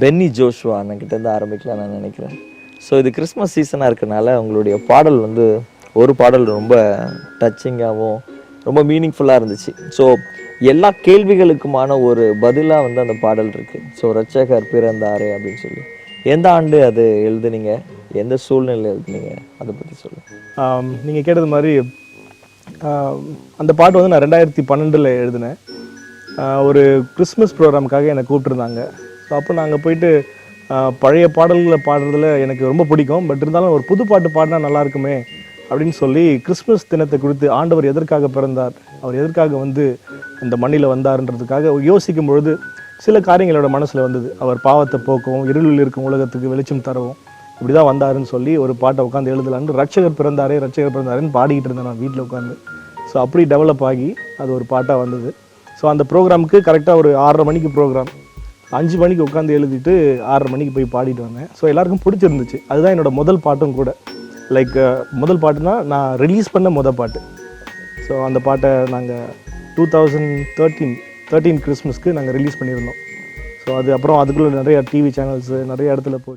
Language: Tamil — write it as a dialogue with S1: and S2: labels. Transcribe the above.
S1: பென்னி ஜோஷுவா அண்ணன்கிட்டருந்து ஆரம்பிக்கலாம் நான் நினைக்கிறேன். ஸோ இது கிறிஸ்மஸ் சீசனாக இருக்கனால உங்களுடைய பாடல் வந்து ஒரு பாடல் ரொம்ப டச்சிங்காகவும் ரொம்ப மீனிங்ஃபுல்லாக இருந்துச்சு. ஸோ எல்லா கேள்விகளுக்குமான ஒரு பதிலாக வந்து அந்த பாடல் இருக்குது ஸோ ரட்சகர் பிறந்தாரு அப்படின்னு சொல்லி. எந்த ஆண்டு அது எழுதுனீங்க? எந்த சூழ்நிலையில் எழுதுனீங்க? அதை பற்றி சொல்லுங்கள்
S2: நீங்கள் கேட்டது மாதிரி அந்த பாட்டு வந்து நான் ரெண்டாயிரத்தி பன்னெண்டில் எழுதினேன். ஒரு கிறிஸ்மஸ் ப்ரோக்ராமுக்காக என்னை கூப்பிட்டுருந்தாங்க. ஸோ அப்போ நாங்கள் போயிட்டு பழைய பாடல்களை பாடுறதுல எனக்கு ரொம்ப பிடிக்கும். பட் இருந்தாலும் ஒரு புது பாட்டு பாடினா நல்லா இருக்குமே அப்படின்னு சொல்லி கிறிஸ்மஸ் தினத்தை குறித்து ஆண்டவர் எதற்காக பிறந்தார் அவர் எதற்காக வந்து இந்த மண்ணில் வந்தார்ன்றதுக்காக யோசிக்கும் பொழுது சில காரியங்களோட மனசில் வந்தது. அவர் பாவத்தை போக்கவும் இருளில் இருக்கும் உலகத்துக்கு வெளிச்சம் தரவும் இப்படி தான் வந்தாருன்னு சொல்லி ஒரு பாட்டை உட்காந்து எழுதலான்னு ரட்சகர் பிறந்தாரே ரட்சகர் பிறந்தாருன்னு பாடிக்கிட்டு இருந்தேன் நான் வீட்டில் உட்காந்து ஸோ அப்படி டெவலப் ஆகி அது ஒரு பாட்டாக வந்தது. ஸோ அந்த ப்ரோக்ராமுக்கு கரெக்டாக ஒரு ஆறரை மணிக்கு ப்ரோக்ராம் அஞ்சு மணிக்கு உட்காந்து எழுதிட்டு ஆறரை மணிக்கு போய் பாடிட்டு வந்தேன். ஸோ எல்லாருக்கும் பிடிச்சிருந்துச்சு. அதுதான் என்னோட முதல் பாட்டும் கூட. லைக் முதல் பாட்டுனா நான் ரிலீஸ் பண்ண முதல் பாட்டு. ஸோ அந்த பாட்டை நாங்கள் டூ தௌசண்ட் தேர்ட்டீன் தேர்ட்டீன் கிறிஸ்மஸ்க்கு நாங்கள் ரிலீஸ் பண்ணியிருந்தோம். ஸோ அது அப்புறம் அதுக்குள்ளே நிறைய டிவி சேனல்ஸு நிறைய இடத்துல போச்சு.